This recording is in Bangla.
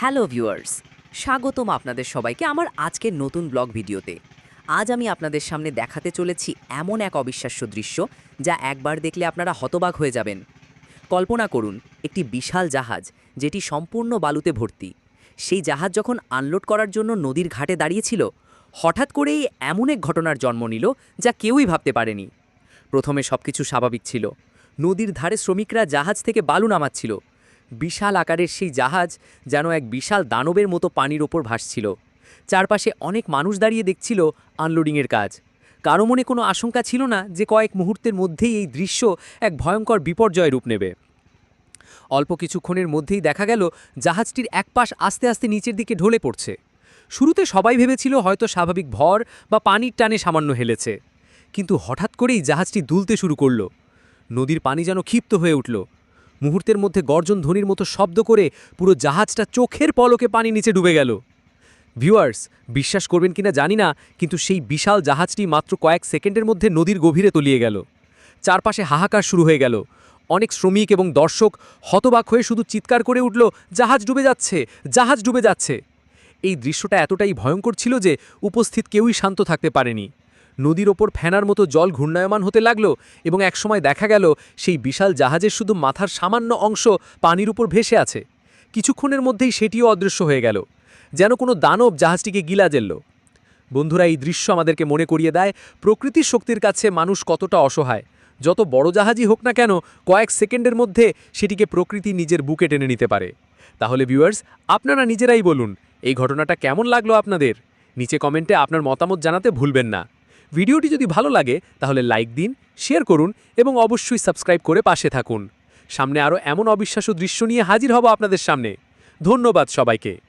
হ্যালো ভিউয়ার্স, স্বাগতম আপনাদের সবাইকে আমার আজকের নতুন ব্লগ ভিডিওতে। আজ আমি আপনাদের সামনে দেখাতে চলেছি এমন এক অবিশ্বাস্য দৃশ্য যা একবার দেখলে আপনারা হতবাক হয়ে যাবেন। কল্পনা করুন, একটি বিশাল জাহাজ যেটি সম্পূর্ণ বালুতে ভর্তি। সেই জাহাজ যখন আনলোড করার জন্য নদীর ঘাটে দাঁড়িয়েছিল, হঠাৎ করেই এমন এক ঘটনার জন্ম নিল যা কেউই ভাবতে পারেনি। প্রথমে সব কিছু স্বাভাবিক ছিল। নদীর ধারে শ্রমিকরা জাহাজ থেকে বালু নামাচ্ছিল। বিশাল আকারের সেই জাহাজ যেন এক বিশাল দানবের মতো পানির ওপর ভাসছিল। চারপাশে অনেক মানুষ দাঁড়িয়ে দেখছিল আনলোডিংয়ের কাজ। কারও মনে কোনো আশঙ্কা ছিল না যে কয়েক মুহূর্তের মধ্যেই এই দৃশ্য এক ভয়ঙ্কর বিপর্যয় রূপ নেবে। অল্প কিছুক্ষণের মধ্যেই দেখা গেল জাহাজটির এক পাশ আস্তে আস্তে নিচের দিকে ঢলে পড়ছে। শুরুতে সবাই ভেবেছিল হয়তো স্বাভাবিক ভর বা পানির টানে সামান্য হেলেছে। কিন্তু হঠাৎ করেই জাহাজটি দুলতে শুরু করল। নদীর পানি যেন ক্ষিপ্ত হয়ে উঠল। মুহূর্তের মধ্যে গর্জন ধ্বনির মতো শব্দ করে পুরো জাহাজটা চোখের পলকে পানি নিচে ডুবে গেল। ভিউয়ার্স, বিশ্বাস করবেন কিনা জানি না, কিন্তু সেই বিশাল জাহাজটি মাত্র কয়েক সেকেন্ডের মধ্যে নদীর গভীরে তলিয়ে গেল। চারপাশে হাহাকার শুরু হয়ে গেল। অনেক শ্রমিক এবং দর্শক হতবাক হয়ে শুধু চিৎকার করে উঠল, জাহাজ ডুবে যাচ্ছে, জাহাজ ডুবে যাচ্ছে। এই দৃশ্যটা এতটাই ভয়ঙ্কর ছিল যে উপস্থিত কেউই শান্ত থাকতে পারেনি। নদীর ওপর ফেনার মতো জল ঘূর্ণায়মান হতে লাগল এবং একসময় দেখা গেল সেই বিশাল জাহাজের শুধু মাথার সামান্য অংশ পানির উপর ভেসে আছে। কিছুক্ষণের মধ্যেই সেটিও অদৃশ্য হয়ে গেল, যেন কোনো দানব জাহাজটিকে গিলা জেলল। বন্ধুরা, এই দৃশ্য আমাদেরকে মনে করিয়ে দেয়, প্রকৃতির শক্তির কাছে মানুষ কতটা অসহায়। যত বড় জাহাজই হোক না কেন, কয়েক সেকেন্ডের মধ্যে সেটিকে প্রকৃতি নিজের বুকে টেনে নিতে পারে। তাহলে ভিউয়ার্স, আপনারা নিজেরাই বলুন, এই ঘটনাটা কেমন লাগল আপনাদের? নিচে কমেন্টে আপনার মতামত জানাতে ভুলবেন না। ভিডিওটি যদি ভালো লাগে, তাহলে লাইক দিন, শেয়ার করুন এবং অবশ্যই সাবস্ক্রাইব করে পাশে থাকুন। সামনে আরও এমন অবিশ্বাস্য দৃশ্য নিয়ে হাজির হব আপনাদের সামনে। ধন্যবাদ সবাইকে।